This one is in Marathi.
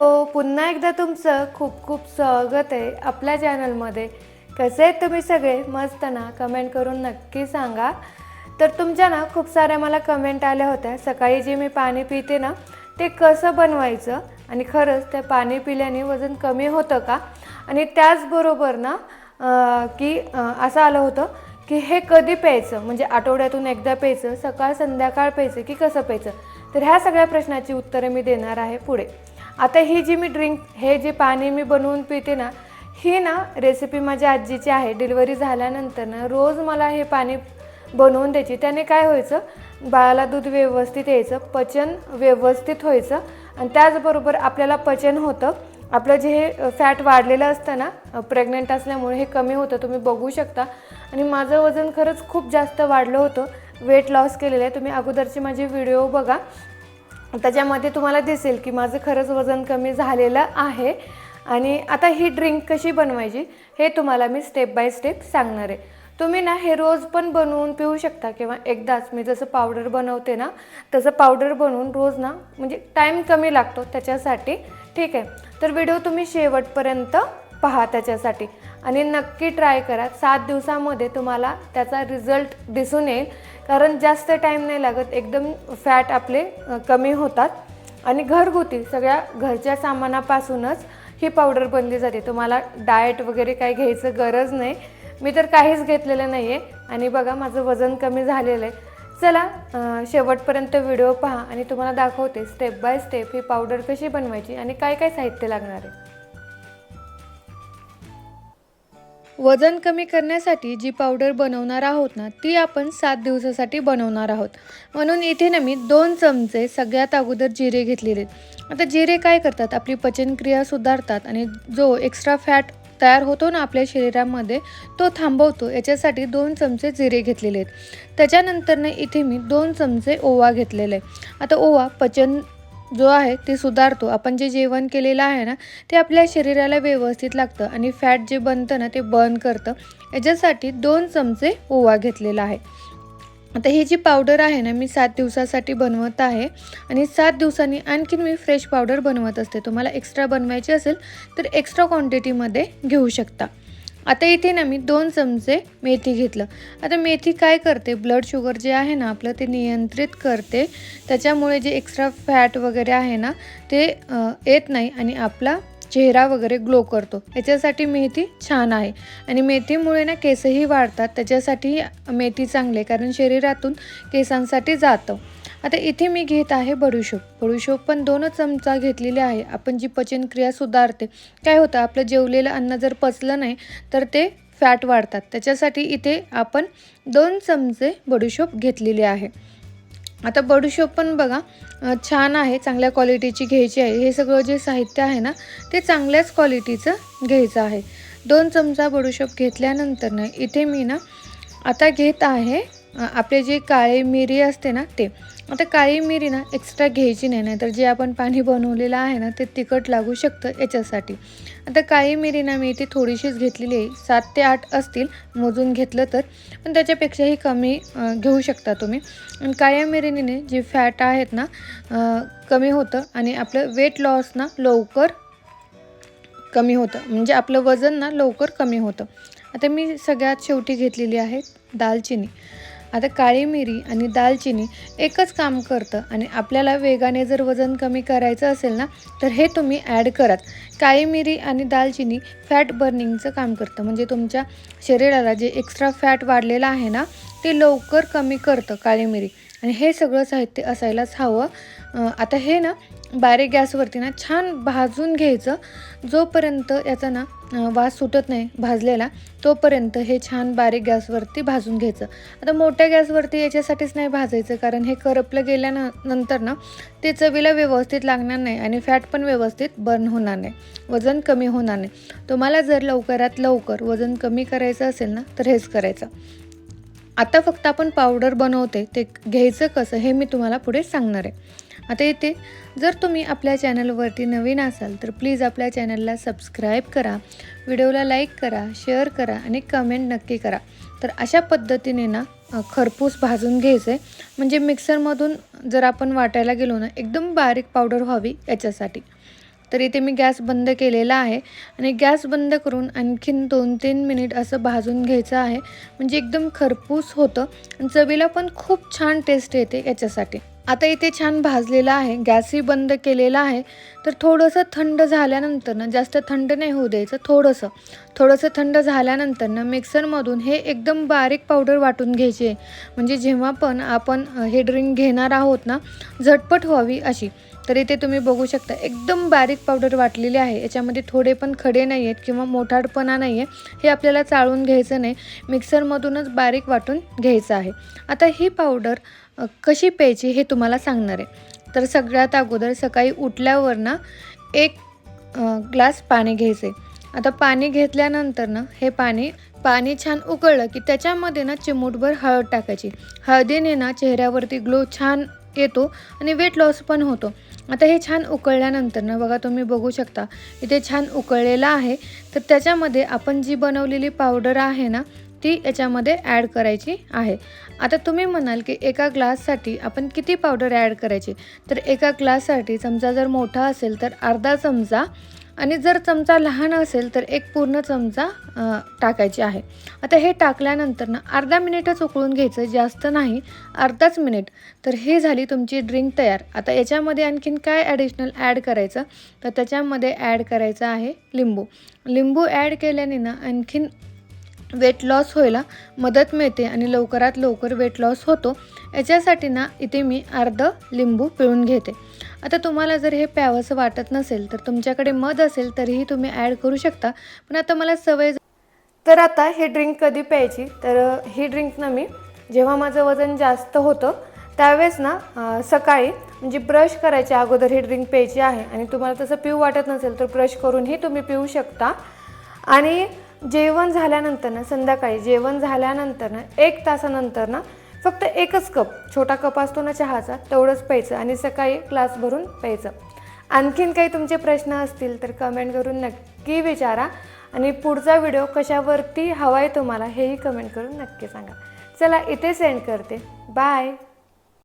हो पुन्हा एकदा तुमचं खूप खूप स्वागत आहे आपल्या चॅनलमध्ये. कसे आहेत तुम्ही सगळे? मस्त ना? कमेंट करून नक्की सांगा. तर तुमच्या ना खूप साऱ्या मला कमेंट आल्या होत्या. सकाळी जे मी पाणी पिते ना ते कसं बनवायचं? आणि खरंच ते पाणी पिल्याने वजन कमी होतं का? आणि त्याचबरोबर ना की असं आलं होतं की हे कधी प्यायचं? म्हणजे आठवड्यातून एकदा प्यायचं सकाळ संध्याकाळ प्यायचं की कसं प्यायचं? तर ह्या सगळ्या प्रश्नाची उत्तरं मी देणार आहे पुढे. आता ही जी मी ड्रिंक हे जे पाणी मी बनवून पिते ना ही ना रेसिपी माझ्या आजीची आहे. डिलिव्हरी झाल्यानंतर ना रोज मला हे पाणी बनवून द्यायची. त्याने काय व्हायचं? बाळाला दूध व्यवस्थित यायचं पचन व्यवस्थित व्हायचं आणि त्याचबरोबर आपल्याला पचन होतं. आपलं जे हे फॅट वाढलेलं असतं ना प्रेग्नंट असल्यामुळे हे कमी होतं. तुम्ही बघू शकता. आणि माझं वजन खरंच खूप जास्त वाढलं होतं. वेट लॉस केलेलं आहे. तुम्ही अगोदरचे माझे व्हिडिओ बघा. त्याच्यामध्ये तुम्हाला दिसेल की माझं खरंच वजन कमी झालेलं आहे. आणि आता ही ड्रिंक कशी बनवायची हे तुम्हाला मी स्टेप बाय स्टेप सांगणार आहे. तुम्ही ना हे रोज पण बनवून पिऊ शकता किंवा एकदाच मी जसं पावडर बनवते ना तसं पावडर बनवून रोज ना म्हणजे टाईम कमी लागतो त्याच्यासाठी. ठीक आहे. तर व्हिडिओ तुम्ही शेवटपर्यंत पहा त्याच्यासाठी. आणि नक्की ट्राय करा. सात दिवसामध्ये तुम्हाला त्याचा रिझल्ट दिसून येईल. कारण जास्त टाईम नाही लागत. एकदम फॅट आपले कमी होतात. आणि घरगुती सगळ्या घरच्या सामानापासूनच ही पावडर बनली जाते. तुम्हाला डाएट वगैरे काही घ्यायचं गरज नाही. मी तर काहीच घेतलेलं नाही आहे आणि बघा माझं वजन कमी झालेलं आहे. चला शेवटपर्यंत व्हिडिओ पहा. आणि तुम्हाला दाखवते स्टेप बाय स्टेप ही पावडर कशी बनवायची आणि काय काय साहित्य लागणार आहे. वजन कमी करण्यासाठी जी पावडर बनवणार आहोत ना ती आपण सात दिवसासाठी बनवणार आहोत. म्हणून इथे ना मी दोन चमचे सगळ्यात अगोदर जिरे घेतलेले आहेत. आता जिरे काय करतात? आपली पचनक्रिया सुधारतात आणि जो एक्स्ट्रा फॅट तयार होतो ना आपल्या शरीरामध्ये तो थांबवतो. याच्यासाठी दोन चमचे जिरे घेतलेले आहेत. त्याच्यानंतर ना इथे मी दोन चमचे ओवा घेतलेला आहे आता ओवा पचन जो आहे ते सुधारतो. आपण जे जेवण केलेलं आहे ना ते आपल्या शरीराला व्यवस्थित लागतं आणि फॅट जे बनतं ना ते बर्न करतं. याच्यासाठी दोन चमचे ओवा घेतलेला आहे. आता ही जी पावडर आहे ना मी सात दिवसासाठी बनवत आहे आणि सात दिवसांनी आणखीन मी फ्रेश पावडर बनवत असते. तुम्हाला एक्स्ट्रा बनवायची असेल तर एक्स्ट्रा क्वांटिटीमध्ये घेऊ शकता. आता इथे ना मी दोन चमचे मेथी घेतलं. आता मेथी काय करते? ब्लड शुगर जे आहे ना आपलं ते नियंत्रित करते. त्याच्यामुळे जे एक्स्ट्रा फॅट वगैरे आहे ना ते येत नाही आणि आपला चेहरा वगैरे ग्लो करतो. याच्यासाठी मेथी छान आहे. आणि मेथीमुळे ना केसही वाढतात. त्याच्यासाठी मेथी चांगली आहे. कारण शरीरातून केसांसाठी जातं. आता इथे मी घेत आहे बडूशोप बडूशोप पण दोनच चमचा घेतलेले आहे. आपण जी पचनक्रिया सुधारते काय होतं? आपलं जेवलेलं अन्न जर पचलं नाही तर ते फॅट वाढतात. त्याच्यासाठी इथे आपण दोन चमचे बडूशोप घेतलेले आहे. आता बडीशोप पण बघा छान आहे. चांगल्या क्वालिटीची घ्यायची आहे. हे सगळं जे साहित्य आहे ना ते चांगल्याच क्वालिटीचं घ्यायचं आहे. दोन चमचा बडूशोप घेतल्यानंतर ना इथे मी ना आता घेत आहे आपले जे काळी मिरी असते ना ते आता काळी मिरी ना एक्स्ट्रा घ्यायची नाही नाहीतर जे आपण पाणी बनवलेलं आहे ना ते तिखट लागू शकतं याच्यासाठी. आता काळी मिरी ना मी इथे थोडीशीच घेतलेली आहे सात ते आठ असतील मोजून घेतलं तर पण त्याच्यापेक्षाही कमी घेऊ शकता तुम्ही. आणि काळ्या मिरीने जे फॅट आहेत ना कमी होतं आणि आपलं वेट लॉस ना लवकर कमी होतं. म्हणजे आपलं वजन ना लवकर कमी होतं. आता मी सगळ्यात शेवटी घेतलेली आहे दालचिनी. आता काळी मिरी आणि दालचिनी एकच काम करतं आणि आपल्याला वेगाने जर वजन कमी करायचं असेल ना तर हे तुम्ही ॲड करात. काळी मिरी आणि दालचिनी फॅट बर्निंगचं काम करतं. म्हणजे तुमच्या शरीराला जे एक्स्ट्रा फॅट वाढलेलं आहे ना ते लवकर कमी करतं काळी मिरी. आणि हे सगळं साहित्य असायलाच हवं. आता हे ना बारीक गॅसवरती ना छान भाजून घ्यायचं. जोपर्यंत याचा ना वास सुटत नाही भाजलेला तोपर्यंत हे छान बारीक गॅसवरती भाजून घ्यायचं. आता मोठ्या गॅसवरती याच्यासाठीच नाही भाजायचं कारण हे करपलं गेल्यानं नंतर ना ते चवीला व्यवस्थित लागणार नाही आणि फॅट पण व्यवस्थित बर्न होणार नाही वजन कमी होणार नाही. तुम्हाला जर लवकरात लवकर वजन कमी करायचं असेल ना तर हेच करायचं. आता फक्त आपण पावडर बनवते ते घ्यायचं कसं हे मी तुम्हाला पुढे सांगणार आहे. आता इथे जर तुम्ही आपल्या चॅनलवरती नवीन असाल तर प्लीज आपल्या चॅनलला सबस्क्राईब करा व्हिडिओला लाईक करा शेअर करा आणि कमेंट नक्की करा. तर अशा पद्धतीने ना खरपूस भाजून घ्यायचं आहे म्हणजे मिक्सरमधून जर आपण वाटायला गेलो ना एकदम बारीक पावडर व्हावी याच्यासाठी. तर इथे मी गॅस बंद केलेला आहे आणि गॅस बंद करून आणखीन दोन तीन मिनिट असं भाजून घ्यायचं आहे. म्हणजे एकदम खरपूस होतं आणि चवीला पण खूप छान टेस्ट येते याच्यासाठी. आता इथे छान भाजलेलं आहे गॅसही बंद केलेला आहे. तर थोडंसं थंड झाल्यानंतर ना जास्त थंड नाही होऊ द्यायचं थोडंसं. थोडंसं थंड झाल्यानंतर ना मिक्सरमधून हे एकदम बारीक पावडर वाटून घ्यायची. आहे म्हणजे जेव्हा पण आपण हे ड्रिंक घेणार आहोत ना झटपट व्हावी अशी. तर इथे तुम्ही बघू शकता एकदम बारीक पावडर वाटलेली आहे. याच्यामध्ये थोडे पण खडे नाही आहेत किंवा मोठाडपणा नाही आहे हे आपल्याला चाळून घ्यायचं नाही. मिक्सरमधूनच बारीक वाटून घ्यायचं आहे. आता ही पावडर कशी प्यायची हे तुम्हाला सांगणार आहे. तर सगळ्यात अगोदर सकाळी उठल्यावर ना एक ग्लास पाणी घ्यायचं आहे आता पाणी घेतल्यानंतर ना हे पाणी पाणी छान उकळलं की त्याच्यामध्ये ना चिमूटभर हळद टाकायची. हळदीने ना चेहऱ्यावरती ग्लो छान येतो आणि वेट लॉस पण होतो. आता हे छान उकळल्यानंतर ना बघा तुम्ही बघू शकता इथे छान उकळलेलं आहे. तर त्याच्यामध्ये आपण जी बनवलेली पावडर आहे ना ती याच्यामध्ये ॲड करायची आहे. आता तुम्ही म्हणाल की एका ग्लाससाठी आपण किती पावडर ॲड करायची? तर एका ग्लाससाठी चमचा जर मोठा असेल तर अर्धा चमचा आणि जर चमचा लहान असेल तर एक पूर्ण चमचा टाकायची आहे. आता हे टाकल्यानंतर ना अर्धा मिनिटच उकळून घ्यायचं जास्त नाही अर्धाच मिनिट. तर हे झाली तुमची ड्रिंक तयार. आता याच्यामध्ये आणखीन काय ॲडिशनल ॲड करायचं? तर त्याच्यामध्ये ॲड करायचं आहे लिंबू. लिंबू ॲड केल्याने ना आणखीन वेट लॉस व्हायला मदत मिळते आणि लवकरात लवकर वेट लॉस होतो. याच्यासाठी ना इथे मी अर्ध लिंबू पिळून घेते. आता तुम्हाला जर हे प्यावंसं वाटत नसेल तर तुमच्याकडे मध असेल तरीही तुम्ही ॲड करू शकता. पण आता मला सवय तर आता हे ड्रिंक कधी प्यायची? तर ही ड्रिंक ना मी जेव्हा माझं वजन जास्त होतं त्यावेळेस ना सकाळी म्हणजे ब्रश करायच्या अगोदर ही ड्रिंक प्यायची आहे. आणि तुम्हाला तसं पिऊ वाटत नसेल तर ब्रश करूनही तुम्ही पिऊ शकता. आणि जेवण झाल्यानंतर ना संध्याकाळी जेवण झाल्यानंतर ना एक तासानंतर ना फक्त एकच कप छोटा कप असतो ना चहाचा तेवढंच प्यायचं आणि सकाळी ग्लास भरून प्यायचं. आणखीन काही तुमचे प्रश्न असतील तर कमेंट करून नक्की विचारा आणि पुढचा व्हिडिओ कशावरती हवा आहे तुम्हाला हेही कमेंट करून नक्की सांगा. चला इथे सेंड करते. बाय